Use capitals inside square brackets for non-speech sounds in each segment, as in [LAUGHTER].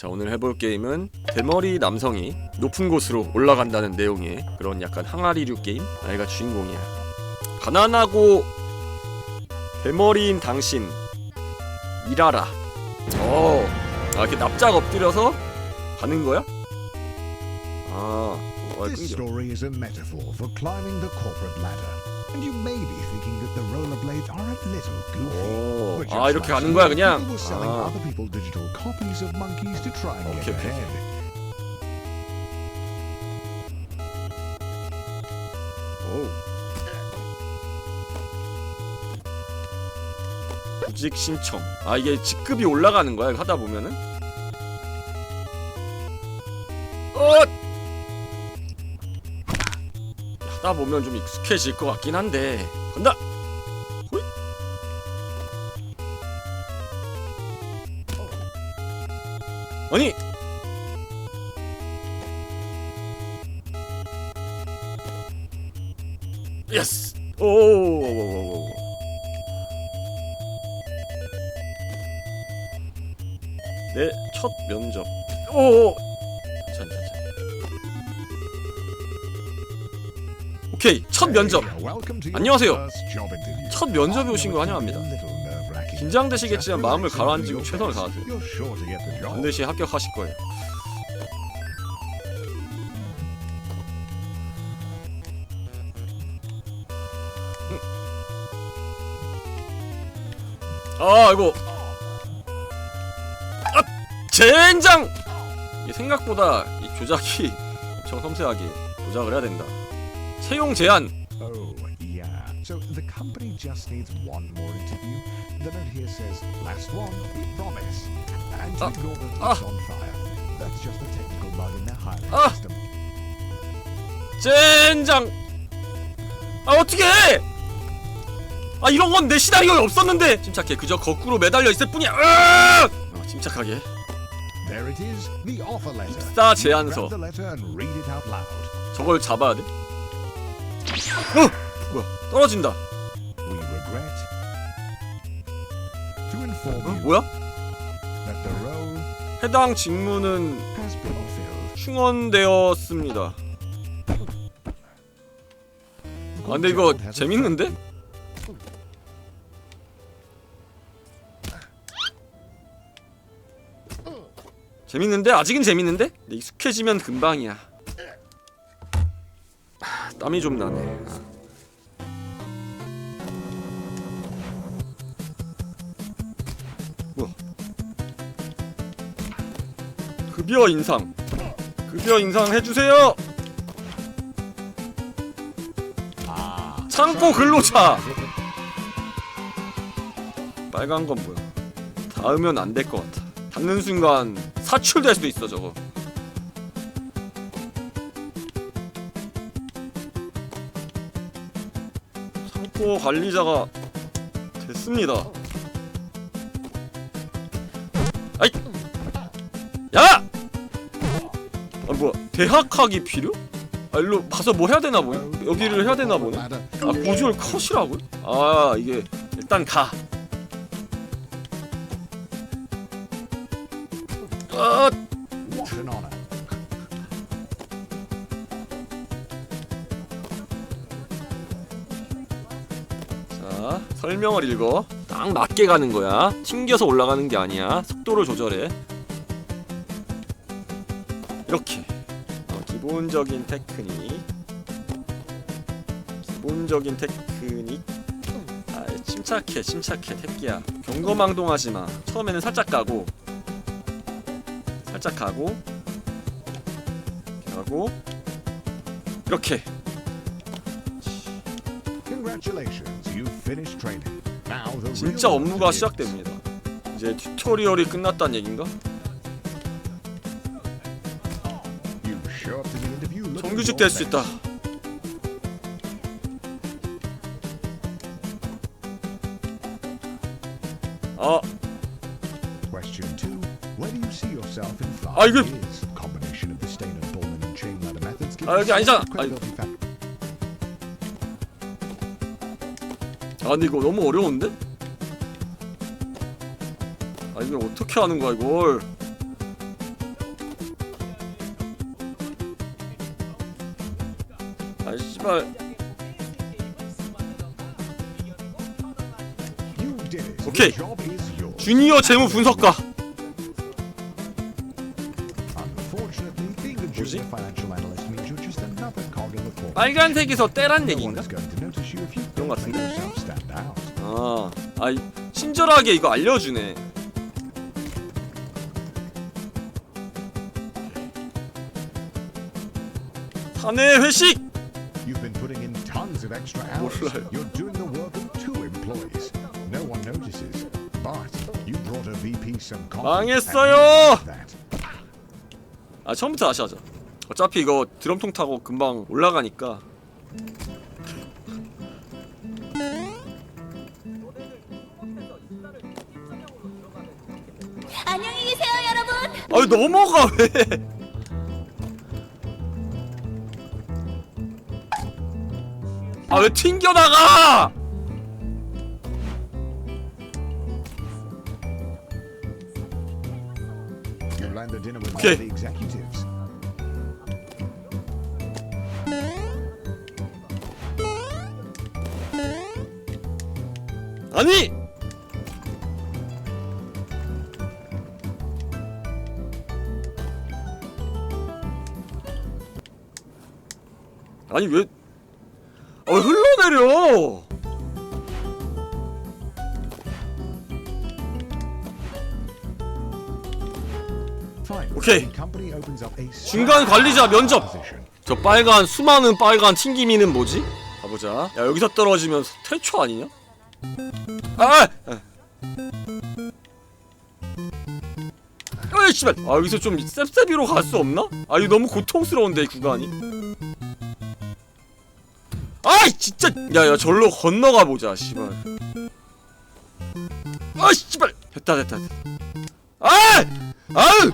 자 오늘 해볼 게임은 대머리 남성이 높은 곳으로 올라간다는 내용의 그런 약간 항아리류 게임 나이가 주인공이야 가난하고 대머리인 당신 일하라 어 아, 이렇게 납작 엎드려서 가는 거야? 아 어, This 끊겨 story is a metaphor for climbing the corporate ladder. And you may be thinking that the rollerblades are a little goofy. 오, But 아 이렇게 가는 거야 그냥 People were selling 아, other people digital copies of monkeys to try and Okay, get okay, ahead. 오. 구직 신청. 아 이게 직급이 올라가는 거야 하다 보면은. 어. 하다 보면 좀 익숙해질 것 같긴 한데. 간다. 호잇. 아니. 예스. 오. 내첫 면접. 오. 괜 첫 면접. 안녕하세요. 첫 면접에 오신 걸 환영합니다. 긴장되시겠지만 마음을 가라앉히고 최선을. 다하세요. 반드시 합격하실 거예요. 아 이거 아 젠장 생각보다 이 조작이 엄청 섬세하게 조작을 해야 된다. 채용 제한 Oh, yeah. So the company just needs one more interview. The note here says, last one, we promise. And Ah, ignore that ah. it's on fire. That's just a technical bug in their hiring Ah. system. 젠장 아 어떻게 해? 아 이런 건 내 시나리오에 없었는데 침착해 그저 거꾸로 매달려 있을 뿐이야 으악! 어, 침착하게 There it is, the offer letter. 입사 제안서. grab the letter and read it out loud. 저걸 잡아야 돼? 어! 뭐야 떨어진다 We regret to inform 어? you 뭐야? that the role 해당 직무는 has been filled. 충원되었습니다 아 근데 이거 재밌는데? 재밌는데? 아직은 재밌는데? 근데 익숙해지면 금방이야 아, 땀이 좀 나네. 아. 뭐야 급여 인상. 급여 인상 해주세요. 창고 근로자. 빨간 건 뭐야? 닿으면 안 될 것 같아. 닿는 순간 사출될 수도 있어 저거 창고 관리자가 됐습니다 아이 야! 아 뭐야 대학학이 필요? 아 일로 가서 뭐 해야 되나 보네 여기를 해야 되나 보네. 아 고지를 컷이라고요? 아 이게 일단 가. 설명을 읽어. 딱 맞게 가는 거야. 튕겨서 올라가는 게 아니야. 속도를 조절해. 이렇게 어, 기본적인 테크닉. 기본적인 테크닉. 아 침착해 침착해 택기야. 경거망동하지 마. 처음에는 살짝 가고 살짝 가고 가고 이렇게 Congratulations, 진짜 업무가. 시작됩니다. 이제 튜토리얼이 끝났다는 얘긴가? 정규직 될 수. 있다. 아, 아, 이거- gives 아, 여기 아니잖아. credibility 아니 이거 너무 어려운데? 아니 이걸 어떻게 하는 거야 이걸 아 씨발 오케이 주니어 재무 분석가 뭐지? 빨간색에서 때란 얘기인가? 그런 것 같은데 아, 아 이- 친절하게 이거 알려주네. 사내 회식. You've been putting in tons of extra hours. 몰라요. You're doing the work of two employees. No one notices. But you brought a VP some coffee. 망했어요! and you did that. 아 처음부터 다시 하자. 어차피 이거 드럼통 타고 금방 올라가니까. 넘어가 왜? 아 왜 튕겨 나가? Executives. 아니! 아니 왜? 아, 왜 흘러내려? A 중간 관리자 면접. 저 빨간 수많은 빨간 튕기미는 뭐지? 가보자. 야 여기서 떨어지면 태초 아니냐? 아! 아! 어이 씨발. 아 여기서 좀 셉셉이로 갈 수 없나? 아 이거 너무 고통스러운데 이 구간이. 아이 진짜. 야야 절로 건너가 보자 씨발. 아 씨발. 됐다 됐다. 됐다. 아! 아우!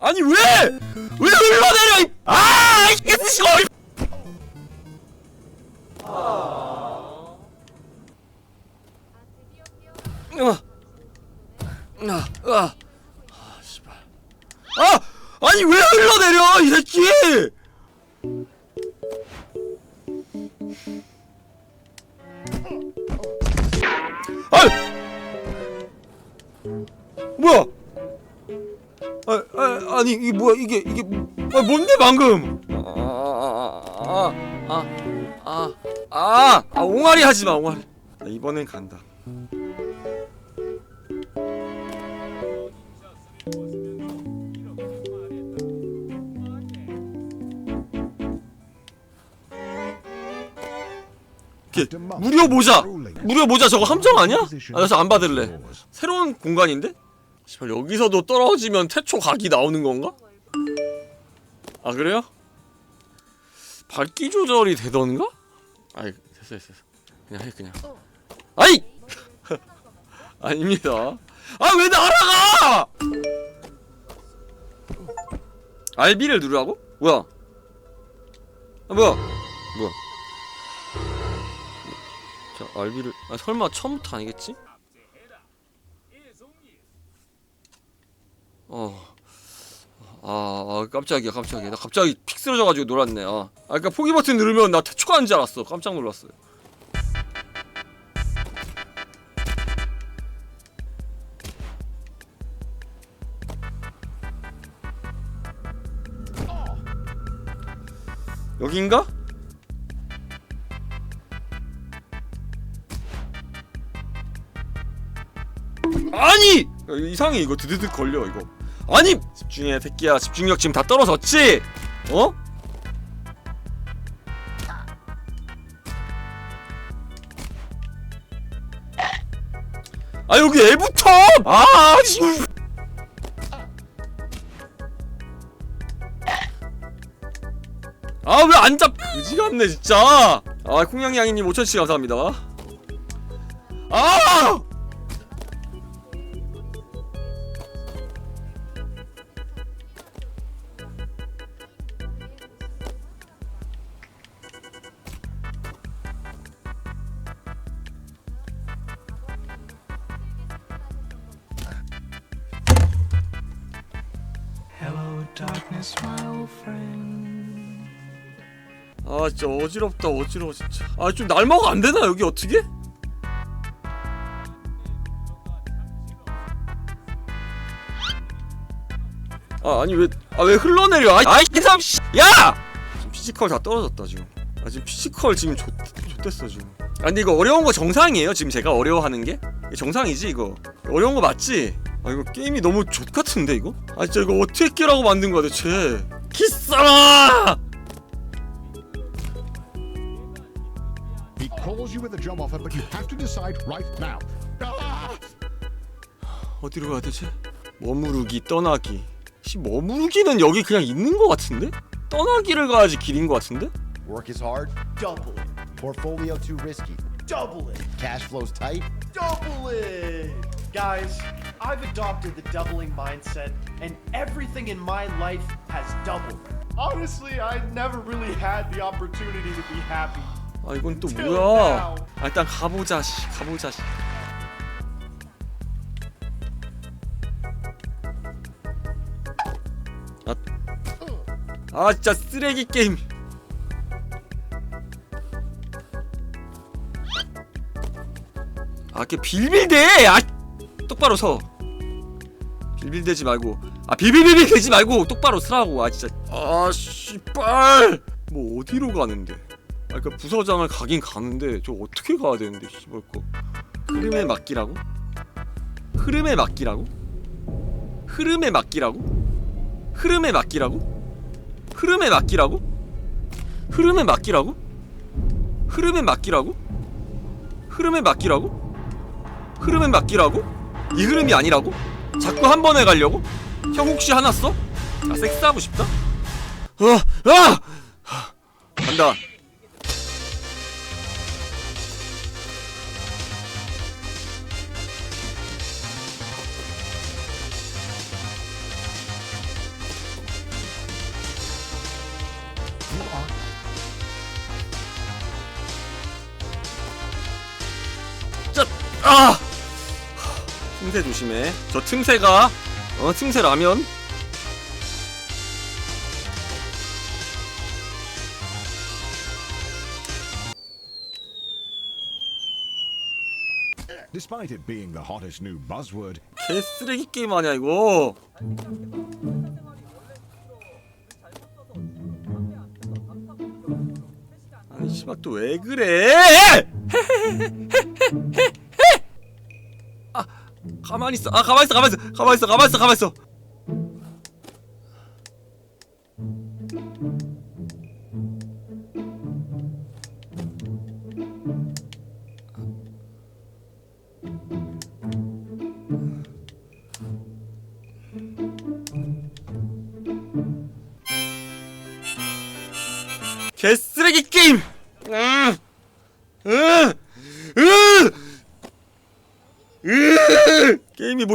아니 왜? 왜 흘러내려? 이- 아! 이 개새끼가! 이- 아, 아니 왜 흘러내려 이 새끼? 아, 뭐야? 아, 아, 아니 이게 뭐야 이게 이게 아, 뭔데 방금? 아아아아아아 아, 아, 아, 아, 옹알이 하지 마 옹알이. 나 이번엔 간다. 이렇게 무료 모자 무료 모자 저거 함정 아니야? 아, 그래서 안 받을래. 새로운 공간인데? 씨발 여기서도 떨어지면 태초 각이 나오는 건가? 아 그래요? 밝기 조절이 되던가? 아이 됐어 됐어. 그냥 해 그냥 아이! [LAUGHS] 아닙니다 아 왜 날아가! RB를 누르라고? 뭐야? 아 뭐야? 뭐야? 자 RB를 아 설마 처음부터 아니겠지? 어. 아, 아 깜짝이야 깜짝이야 나 갑자기 픽 쓰러져가지고 놀았네 아, 아 그니까 포기 버튼 누르면 나 태초가는 줄 알았어 깜짝 놀랐어요 여긴가? 이상해 이거 드드득 걸려 이거 아니! 집중해 새끼야 집중력 지금 다 떨어졌지? 어? 아 여기 애부터! 아 씨. 아왜 안 잡? 그지 같네 진짜. 아 콩냥냥이님 5천씩 감사합니다. 아! 어지럽다 어지러워 진짜 아 좀 날먹 안 되나 여기 어떻게? 아 아니 왜 아 왜 흘러내려 아이 개삼 씨. 야! 피지컬 다 떨어졌다 지금 아 지금 피지컬 지금 좋 좋댔어 지금 아 근데 이거 어려운 거 정상이에요 지금 제가 어려워하는 게 정상이지 이거 어려운 거 맞지? 아 이거 게임이 너무 좆 같은데 이거? 아 진짜 이거 어떻게 깨라고 만든 거야 대체 키싸라! Calls you with a job offer, but you have to decide right now. Ah! 어디로 가야 되지? 머무르기 떠나기 씨 머무르기는 여기 그냥 있는 거 같은데? 떠나기를 가야지 길인 거 같은데? Work is hard, Double it. portfolio too risky, Double it. cash flows tight. Double it. Guys, I've adopted the doubling mindset, and everything in my life has doubled. Honestly, I never really had the opportunity to be happy. 아 이건 또 뭐야. 아 일단 가보자 씨. 가보자 씨. 아, 아 진짜 쓰레기 게임. 아 이렇게 빌빌대! 아 똑바로 서. 빌빌대지 말고. 아 빌빌빌빌 대지 말고 똑바로 서라고. 아 진짜. 아 씨발. 뭐 어디로 가는데 아 그니까 부서장을 가긴 가는데 저 어떻게 가야 되는데 씨발 거 흐름에 맡기라고? 흐름에 맡기라고? 흐름에 맡기라고? 흐름에 맡기라고? 흐름에 맡기라고? 흐름에 맡기라고? 흐름에 맡기라고? 흐름에 맡기라고? 흐름에 맡기라고? 이 흐름이 아니라고? 자꾸 한 번에 가려고? 형 혹시 하나 써? 아 섹스하고 싶다? 아! 아! 간다 틈새 조심해. 저 틈새가 어 틈새 라면 Despite it being the hottest new buzzword, 개 쓰레기 게임 아니야 이거. 아니 씨발 또 왜 그래? 아 가만히 있어. 아 가만히 있어. 가만히 있어. 가만히 있어. 가만히 있어. 가만히 있어.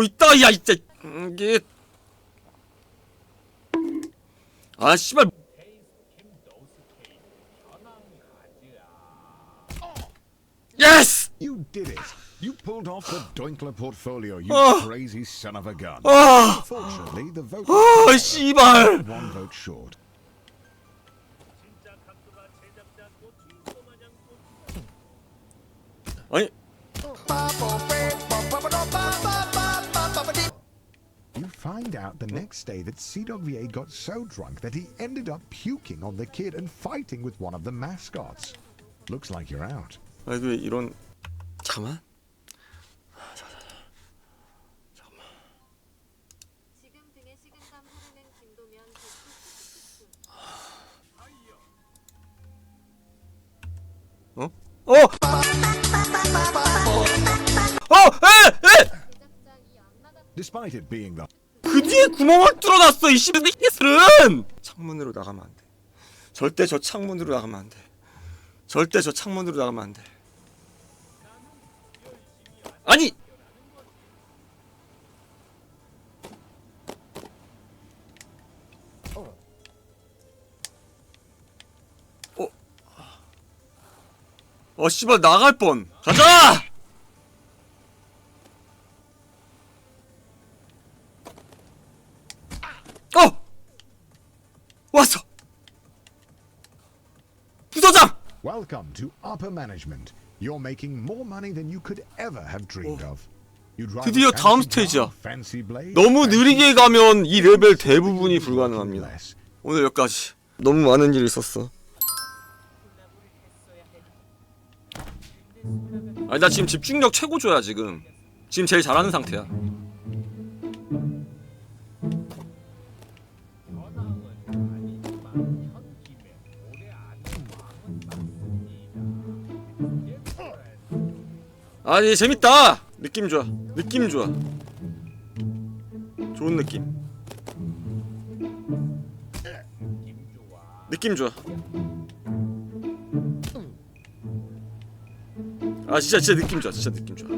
있다 야 음, 이게 아 씨발 예스 you did it. You pulled off the Doinkler portfolio, you Oh. crazy son of a gun. 아, Fortunately, the vote 아 씨발 one vote short. 아니 You find out the next day that Dog VA got so drunk that he ended up puking on the kid and fighting with one of the mascots. Looks like you're out. 아니 왜 이런 잠깐 지금 등의 식은땀 흐르는 김도면 백수 어? 어! 어! Despite it being the 그 뒤에 구멍을 뚫어놨어 이 씨발들은! 창문으로 나가면 안 돼. 절대 저 창문으로 나가면 안 돼. 절대 저 창문으로 나가면 안 돼. 아니! 어? 어 씨발 나갈 뻔. 가자 어! Welcome to upper management. You're making more money than you could ever have dreamed of. You'd rather 드디어 다음 fancy 스테이지야. fancy blade, 너무 fancy 느리게 가면 이 레벨 대부분이 불가능합니다. less. 오늘 여기까지. 너무 많은 일이 있었어. 아니 나 지금 집중력 최고조야 지금. 지금 제일 잘하는 상태야. 아니 재밌다. 느낌 좋아. 느낌 좋아. 좋은 느낌. 느낌 좋아. 아 진짜 진짜 느낌 좋아. 진짜 느낌 좋아.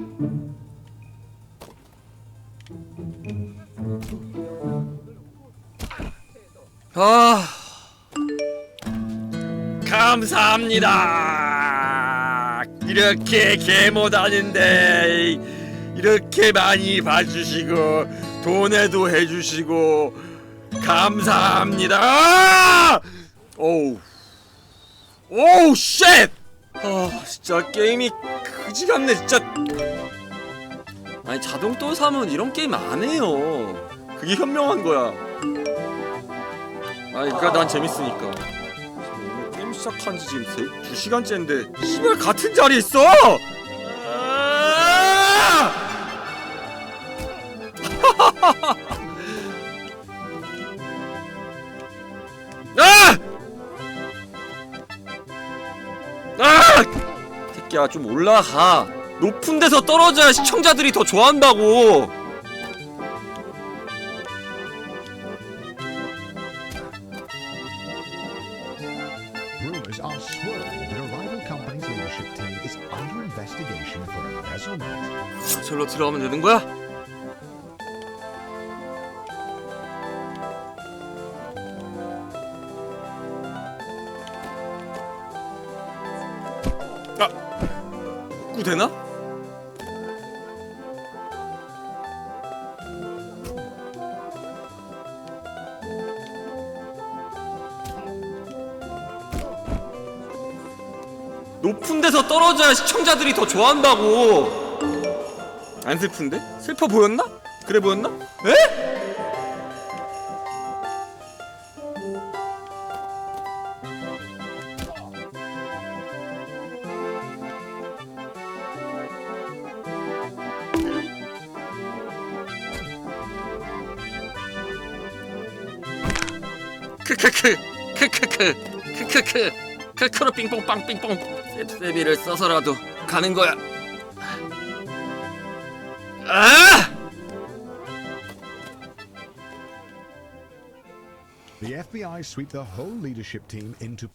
아 감사합니다. 이렇게 개못하는데 이렇게 많이 봐주시고 돈에도 해주시고 감사합니다. 오우 오우 쉣! 아 진짜 게임이 그지 같네 진짜. 아니 자동 또 사면 이런 게임 안 해요. 그게 현명한 거야. 아니 그니까 난 재밌으니까. 시작한 지 지금 세, 2시간째인데 씨발 같은 자리에 있어! 아! [LAUGHS] 아! 아! 새끼야 좀 올라가. 높은 데서 떨어져야 시청자들이 더 좋아한다고. 들어가면 되는 거야? 아! 복구 되나? 높은 데서 떨어져야 시청자들이 더 좋아한다고. 안 슬픈데? 슬퍼 보였나? 그래 보였나? 에? 크크크 크크크 크크크 크크로 삥뽕빵 삥뽕 셉셉이를 써서라도 가는 거야 아! The FBI sweep the whole leadership team into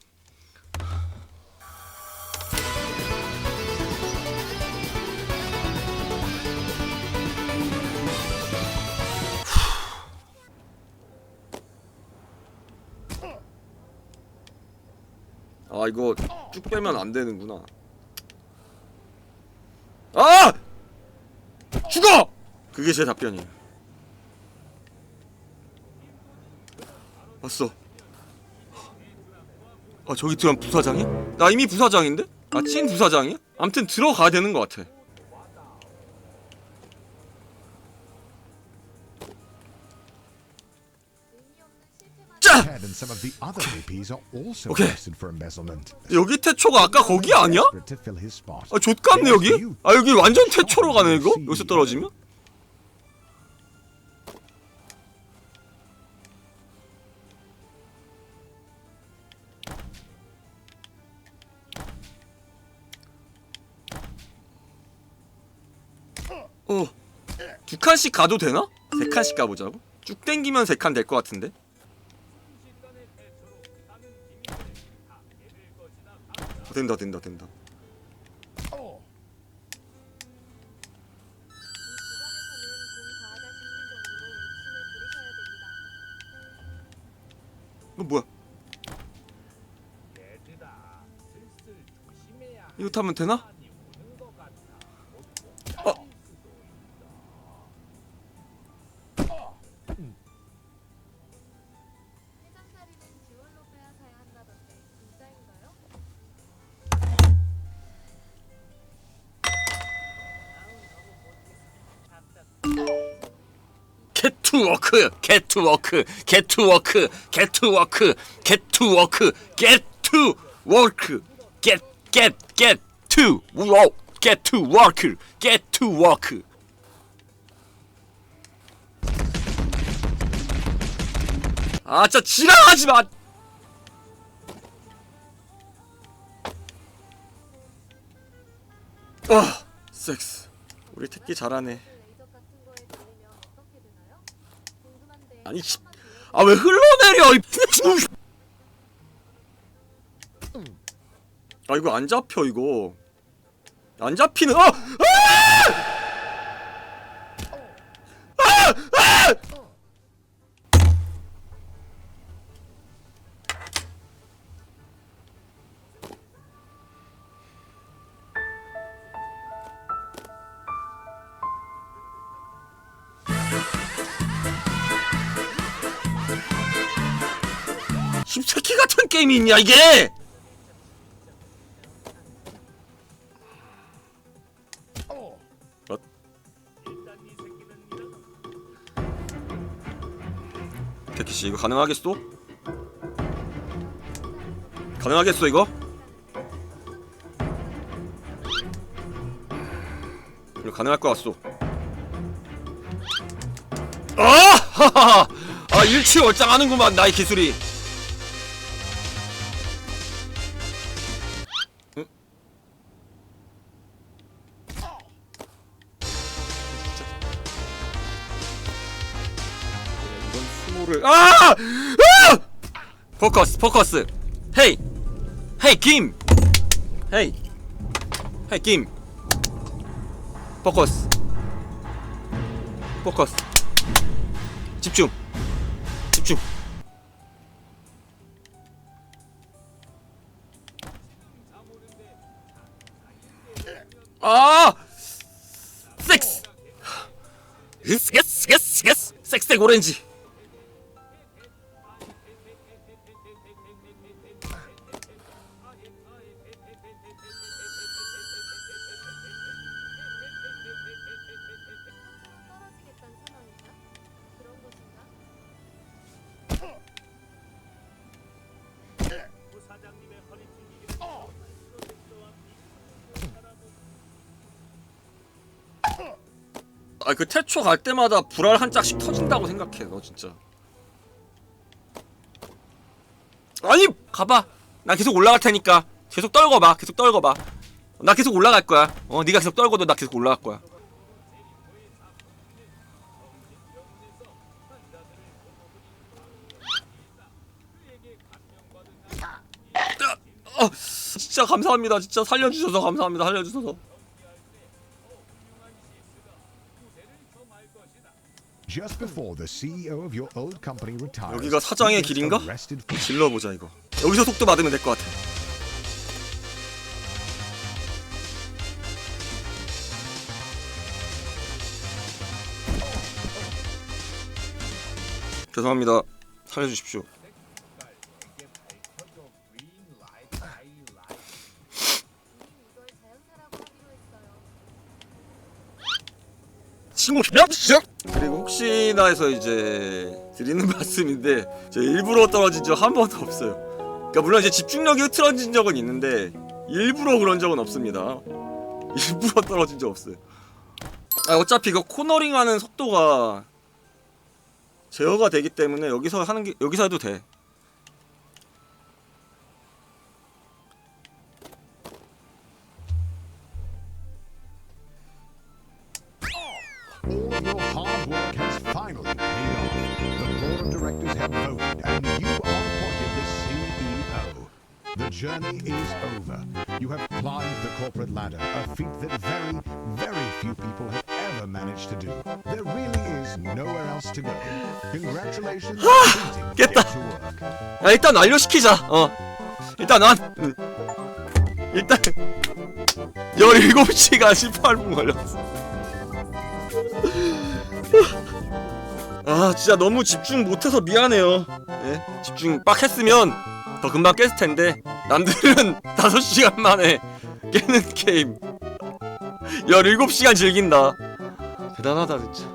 아 이거 쭉 빼면 안 되는구나. 아! 그게 제 답변이에요. 왔어. 아 저기 들어간 부사장이? 나 이미 부사장인데? 아찐 부사장이야? 암튼 들어가야 되는 것 같아. embezzlement. 여기 태초가 아까 거기 아니야? 아 좆같네 여기? 아 여기 완전 태초로 가네 이거? 여기서 떨어지면? 칸씩 가도 되나? 세 칸씩 가보자고? 쭉 땡기면 세 칸 될 것 같은데? 어, 된다 된다 된다 됩니다. 이거 뭐야? 이거 타면 되나? 투워크 겟투워크 겟투워크 겟투워크 겟투워크 겟투워크 겟겟겟투 워크 겟투워크 겟투워크 아 진짜 지랄하지 마 아, 섹스. 우리 택기 잘하네. 레이저 같은 거에 들리면 어떻게 되나요? 궁금한데 아니, 씨. 아, 왜 흘러내려, 아, 이거 안 잡혀, 이거. 안 잡히는, 어! 아! 게임이 있냐, 이게! 어? 태키씨, 이거 가능하겠어? 가능하겠어, 이거? 이거 가능할 것 같소. 아! 하하하! [LAUGHS] 아, 일치월장 하는구만, 나의 기술이. 포커스 포커스 헤이 헤이 김 헤이 헤이 김 포커스 포커스 집중 집중 아 섹스 섹스 섹스 섹스 섹스 오렌지 아그 태초 갈 때마다 불알 한 짝씩 터진다고 생각해 너 진짜. 아니 가봐. 나 계속 올라갈 테니까. 계속 떨궈봐 계속 떨궈봐. 나 계속 올라갈 거야. 어 네가 계속 떨궈도 나 계속 올라갈 거야. 어, 진짜 감사합니다. 진짜 살려주셔서 감사합니다. 살려주셔서 Just before the CEO of your old company retires, 여기가 사장의 길인가? 질러보자 이거 여기서 속도 받으면 될 것 같아 죄송합니다 살려주십시오 친구 그리고 혹시나 해서 이제 드리는 [LAUGHS] 말씀인데 제 일부러 떨어진 적 한 번도 없어요. 그러니까 물론 이제 집중력이 흐트러진 적은 있는데 일부러 그런 적은 없습니다. [LAUGHS] 일부러 떨어진 적 없어요. 아 어차피 이거 코너링 하는 속도가 제어가 되기 때문에 여기서 하는 게 여기서 해도 돼 is over. You have climbed the corporate ladder, a feat that very, very few people have ever managed to do. There really is nowhere else to go. Congratulations. Beating 깼다. 야 일단 완료시키자 어 일단 난 응. 일단 17시간 18분 걸렸어 아 진짜 너무 집중 못해서 미안해요 예? 집중 빡 했으면 더 금방 깼을 텐데 남들은 [LAUGHS] 5시간 만에 깨는 게임. 17시간 즐긴다. 대단하다 진짜